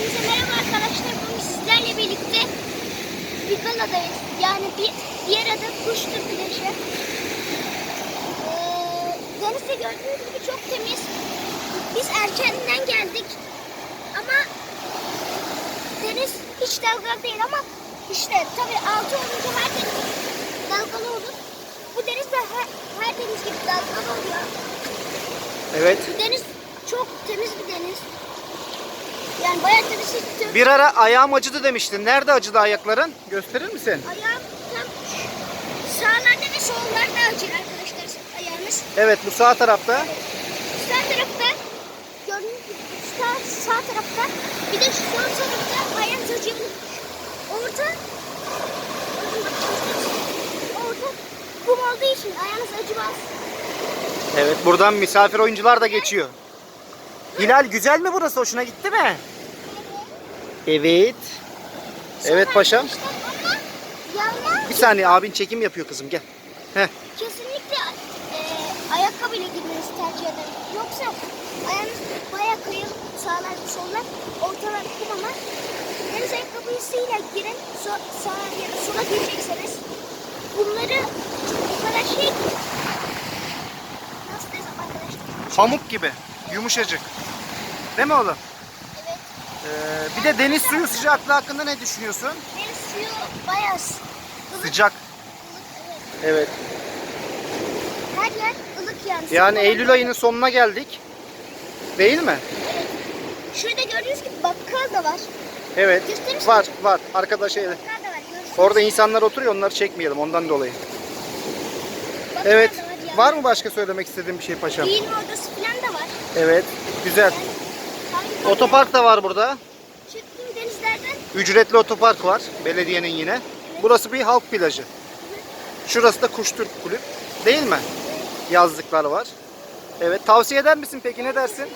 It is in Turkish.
Hepinize merhaba arkadaşlar. Bugün sizlerle birlikte bir galadayız. Yani bir diğer adı Kuştur Plajı. Ee, denizde gördüğünüz gibi çok temiz. Biz erkenden geldik. Ama deniz hiç dalgalı değil ama işte tabii altı olunca her deniz dalgalı olur. Bu deniz de her, her deniz gibi dalgalı oluyor. Evet. Bu deniz çok temiz bir deniz. Yani bayağı temiz hissettim. Bir ara ayağım acıdı demiştin. Nerede acıdı ayakların? Gösterir misin? Ayağım tam sağlarda ve sollarda acır arkadaşlar ayağınız. Evet bu sağ tarafta. Sağ tarafta gördüğünüz gibi sağ, sağ tarafta bir de şu sol tarafta ayağınız acıyabilir. Orada orada kum olduğu için ayağınız acımaz. Evet buradan misafir oyuncular da geçiyor. Hilal güzel mi burası? Hoşuna gitti mi? Evet. Evet paşam. Bir saniye abin çekim yapıyor kızım gel. Heh. Kesinlikle e, ayakkabıyla girmenizi tercih ederim. Yoksa ayağınız bayağı kayıl sağlar sollar ortalar kum ama deniz ayakkabısıyla girin so, sağa ya da sola girecekseniz bunları o kadar şey ki nasıl desem arkadaşlar Pamuk gibi. Yumuşacık. Değil mi oğlum? evet Ee, bir de deniz suyu sıcaklığı hakkında ne düşünüyorsun? deniz suyu bayağı s- ılık, Sıcak. ılık, evet. Evet. her yer ılık yani. Yani Sıcak Eylül ayının sonuna geldik. Değil mi? Evet. Şurada gördüğünüz gibi bakkal da var. Evet. Gösterir misin? Var var. Arkada şey. Bakkal da var. görürsünüz. Orada insanlar oturuyor onları çekmeyelim ondan dolayı. Bakkal Evet. da var. Var mı başka söylemek istediğin bir şey paşam? Giyinme odası falan da var. Evet. Güzel. Hangi Otopark da var burada. Çıktım denizlerden. Ücretli otopark var. Belediyenin yine. Burası bir halk plajı. Şurası da Kuştürk Kulüp. Değil mi? Yazlıklar var. Evet. Tavsiye eder misin peki? Ne dersin?